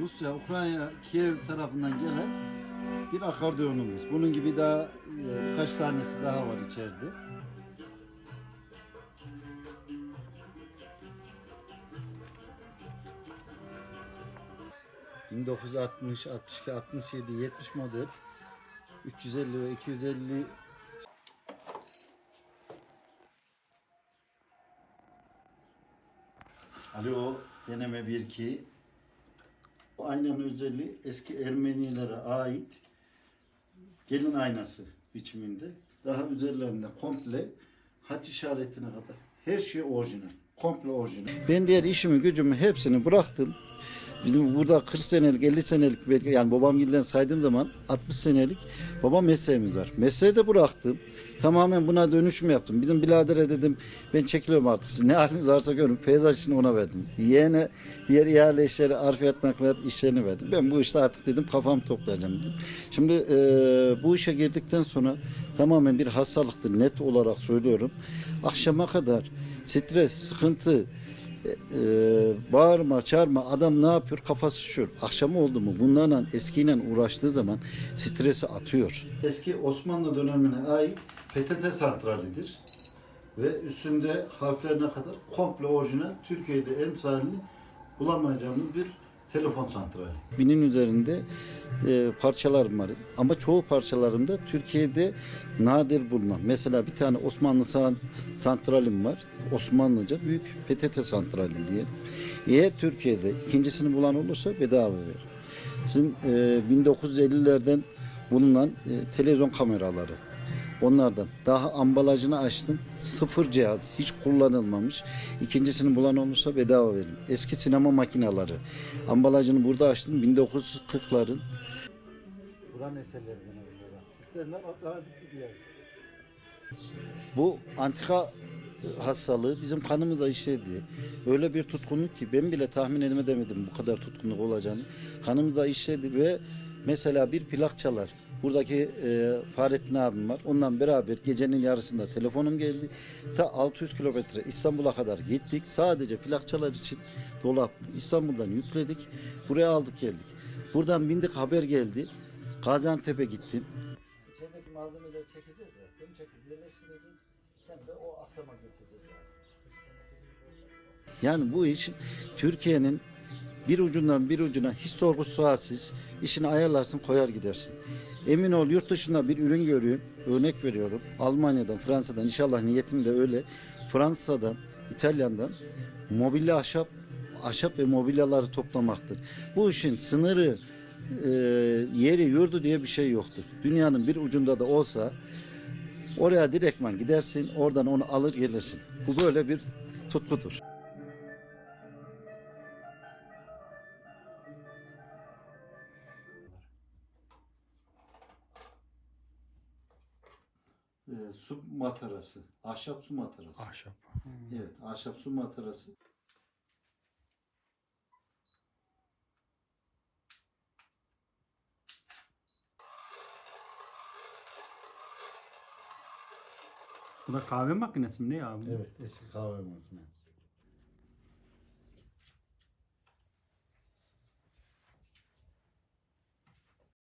Rusya, Ukrayna, Kiev tarafından gelen bir akordeonumuz. Bunun gibi daha e, birkaç tanesi daha var içeride. ...1960, 62, 67, 70 model... ...350 ve 250 Alo, deneme 1 2. Bu aynanın özelliği eski Ermenilere ait gelin aynası biçiminde. Daha üzerlerinde komple haç işaretine kadar her şey orijinal. Komple orijinal. Ben diğer işimi gücümü hepsini bıraktım. Bizim burada 40 senelik 50 senelik belki yani babam gilden saydığım zaman 60 senelik baba mesleğimiz var. Mesleği de bıraktım. Tamamen buna dönüşüm yaptım. Bizim biradere dedim ben çekiliyorum artık. Siz ne haliniz varsa görün. Peyzaj işini ona verdim. Yeğene diğer ihale işleri, arfiyat nakliat işlerini verdim. Ben bu işte artık dedim kafamı toplayacağım dedim. Şimdi e, bu işe girdikten sonra tamamen bir hastalıktır net olarak söylüyorum. Akşama kadar stres, sıkıntı, e, bağırma, çağırma adam ne yapıyor? Kafası şişiyor. Akşam oldu mu bunlarla eskiyle uğraştığı zaman stresi atıyor. Eski Osmanlı dönemine ait PTT santralidir. Ve üstünde harflerine kadar komple orijinal Türkiye'de emsalini bulamayacağımız bir telefon santrali. Binin üzerinde e, parçalarım var. Ama çoğu parçalarımda Türkiye'de nadir bulunan. Mesela bir tane Osmanlı san, santralim var. Osmanlıca büyük PTT santrali diye. Eğer Türkiye'de ikincisini bulan olursa bedava verir. Sizin e, 1950'lerden bulunan e, televizyon kameraları. Onlardan daha ambalajını açtım. Sıfır cihaz. Hiç kullanılmamış. İkincisini bulan olursa bedava veririm. Eski sinema makineleri. Ambalajını burada açtım. 1940'ların. Kur'an eserlerinden alıyorlar. Sistemler otomatik gidiyor. Bu antika hastalığı bizim kanımıza işledi. Öyle bir tutkunluk ki ben bile tahmin edemedim bu kadar tutkunluk olacağını. Kanımıza işledi ve mesela bir plak çalar. Buradaki e, Fahrettin abim var. Ondan beraber gecenin yarısında telefonum geldi. Ta 600 kilometre İstanbul'a kadar gittik. Sadece plak çalar için dolap İstanbul'dan yükledik. Buraya aldık geldik. Buradan bindik haber geldi. Gaziantep'e gittim. İçerideki malzemeleri çekeceğiz ya. Hem çekip birleştireceğiz hem de o aksama geçeceğiz yani. Yani bu iş Türkiye'nin bir ucundan bir ucuna hiç sorgu sualsiz işini ayarlarsın koyar gidersin. Emin ol yurt dışında bir ürün görüyorum. Örnek veriyorum. Almanya'dan, Fransa'dan inşallah niyetim de öyle. Fransa'dan, İtalyan'dan mobilya ahşap ahşap ve mobilyaları toplamaktır. Bu işin sınırı e, yeri yurdu diye bir şey yoktur. Dünyanın bir ucunda da olsa oraya direktman gidersin, oradan onu alır gelirsin. Bu böyle bir tutkudur. E, su matarası. Ahşap su matarası. Ahşap. Evet, ahşap su matarası. Bu da kahve makinesi mi ne ya? Evet, eski kahve makinesi.